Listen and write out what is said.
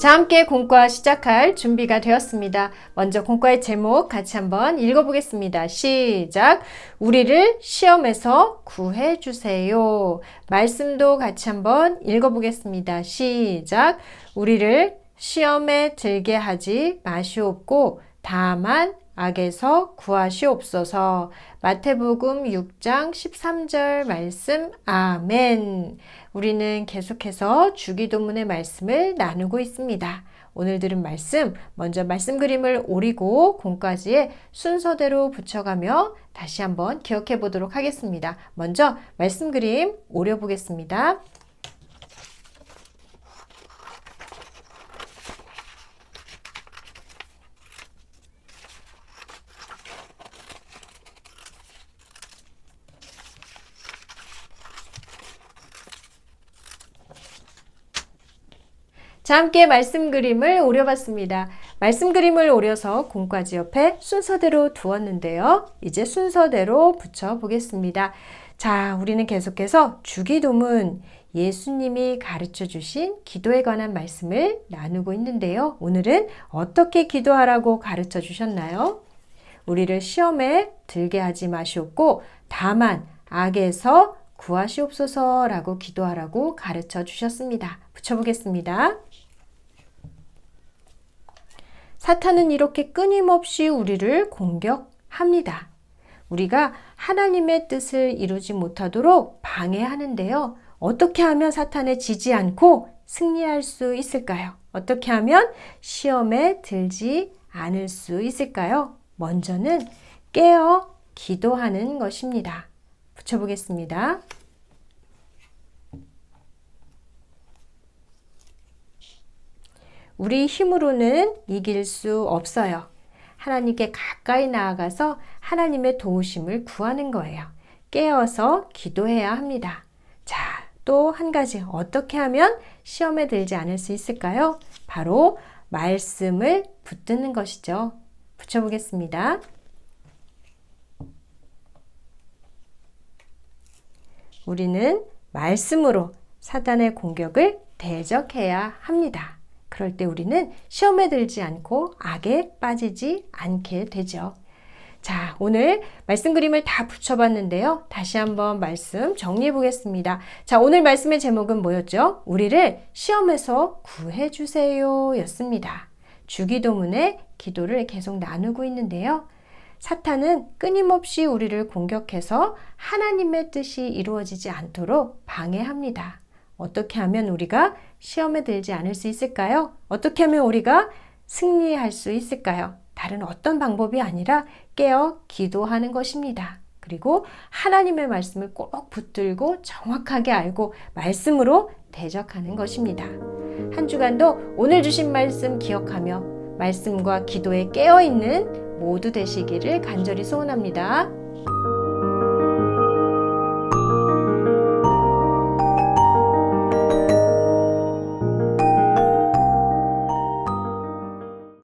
자, 함께 공과 시작할 준비가 되었습니다. 먼저 공과의 제목 같이 한번 읽어보겠습니다. 시작. 우리를 시험에서 구해주세요. 말씀도 같이 한번 읽어보겠습니다. 시작. 우리를 시험에 들게 하지 마시옵고, 다만 악에서 구하시옵소서. 마태복음 6장 13절 말씀 아멘. 우리는 계속해서 주기도문의 말씀을 나누고 있습니다. 오늘 들은 말씀, 먼저 말씀 그림을 오리고 공까지의 순서대로 붙여가며 다시 한번 기억해 보도록 하겠습니다. 먼저 말씀 그림 오려 보겠습니다. 자, 함께 말씀 그림을 오려봤습니다. 말씀 그림을 오려서 공과지 옆에 순서대로 두었는데요. 이제 순서대로 붙여보겠습니다. 자, 우리는 계속해서 주기도문 예수님이 가르쳐 주신 기도에 관한 말씀을 나누고 있는데요. 오늘은 어떻게 기도하라고 가르쳐 주셨나요? 우리를 시험에 들게 하지 마시옵고 다만 악에서 구하시옵소서라고 기도하라고 가르쳐 주셨습니다. 붙여보겠습니다. 사탄은 이렇게 끊임없이 우리를 공격합니다. 우리가 하나님의 뜻을 이루지 못하도록 방해하는데요. 어떻게 하면 사탄에 지지 않고 승리할 수 있을까요? 어떻게 하면 시험에 들지 않을 수 있을까요? 먼저는 깨어 기도하는 것입니다. 붙여보겠습니다. 우리 힘으로는 이길 수 없어요. 하나님께 가까이 나아가서 하나님의 도우심을 구하는 거예요. 깨어서 기도해야 합니다. 자, 또 한 가지 어떻게 하면 시험에 들지 않을 수 있을까요? 바로 말씀을 붙드는 것이죠. 붙여보겠습니다. 우리는 말씀으로 사단의 공격을 대적해야 합니다. 그럴 때 우리는 시험에 들지 않고 악에 빠지지 않게 되죠. 자, 오늘 말씀 그림을 다 붙여봤는데요. 다시 한번 말씀 정리해 보겠습니다. 자, 오늘 말씀의 제목은 뭐였죠? 우리를 시험에서 구해주세요 였습니다. 주기도문의 기도를 계속 나누고 있는데요. 사탄은 끊임없이 우리를 공격해서 하나님의 뜻이 이루어지지 않도록 방해합니다. 어떻게 하면 우리가 시험에 들지 않을 수 있을까요? 어떻게 하면 우리가 승리할 수 있을까요? 다른 어떤 방법이 아니라 깨어 기도하는 것입니다. 그리고 하나님의 말씀을 꼭 붙들고 정확하게 알고 말씀으로 대적하는 것입니다. 한 주간도 오늘 주신 말씀 기억하며 말씀과 기도에 깨어 있는 모두 되시기를 간절히 소원합니다.